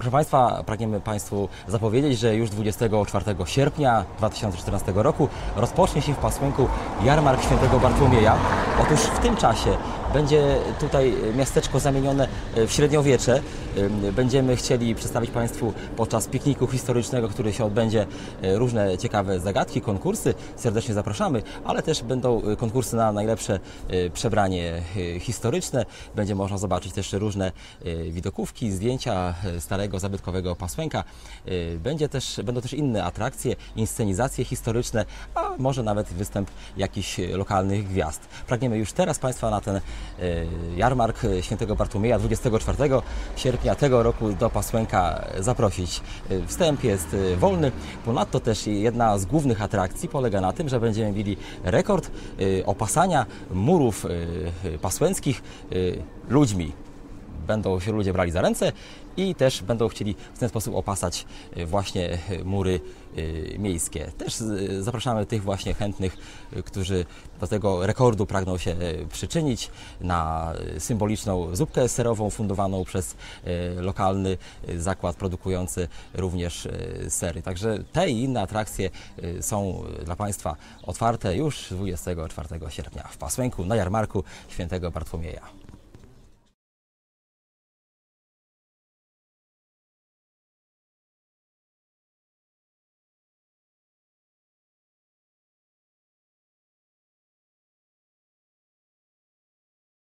Proszę Państwa, pragniemy Państwu zapowiedzieć, że już 24 sierpnia 2014 roku rozpocznie się w Pasłęku Jarmark Świętego Bartłomieja. Otóż w tym czasie będzie tutaj miasteczko zamienione w średniowiecze. Będziemy chcieli przedstawić Państwu podczas pikniku historycznego, który się odbędzie, różne ciekawe zagadki, konkursy. Serdecznie zapraszamy, ale też będą konkursy na najlepsze przebranie historyczne. Będzie można zobaczyć też różne widokówki, zdjęcia starego, zabytkowego Pasłęka. Będzie też, będą też inne atrakcje, inscenizacje historyczne, a może nawet występ jakichś lokalnych gwiazd. Pragniemy już teraz Państwa na ten e, jarmark Świętego Bartłomieja 24 sierpnia tego roku do Pasłęka zaprosić. E, Wstęp jest e, wolny. Ponadto też jedna z głównych atrakcji polega na tym, że będziemy mieli rekord opasania murów pasłęckich ludźmi będą się ludzie brali za ręce i też będą chcieli w ten sposób opasać e, właśnie e, mury e, miejskie. Też zapraszamy tych właśnie chętnych, którzy do tego rekordu pragną się przyczynić na symboliczną zupkę serową fundowaną przez lokalny zakład produkujący również sery. Także te i inne atrakcje są dla Państwa otwarte już 24 sierpnia w Pasłęku na jarmarku Świętego Bartłomieja.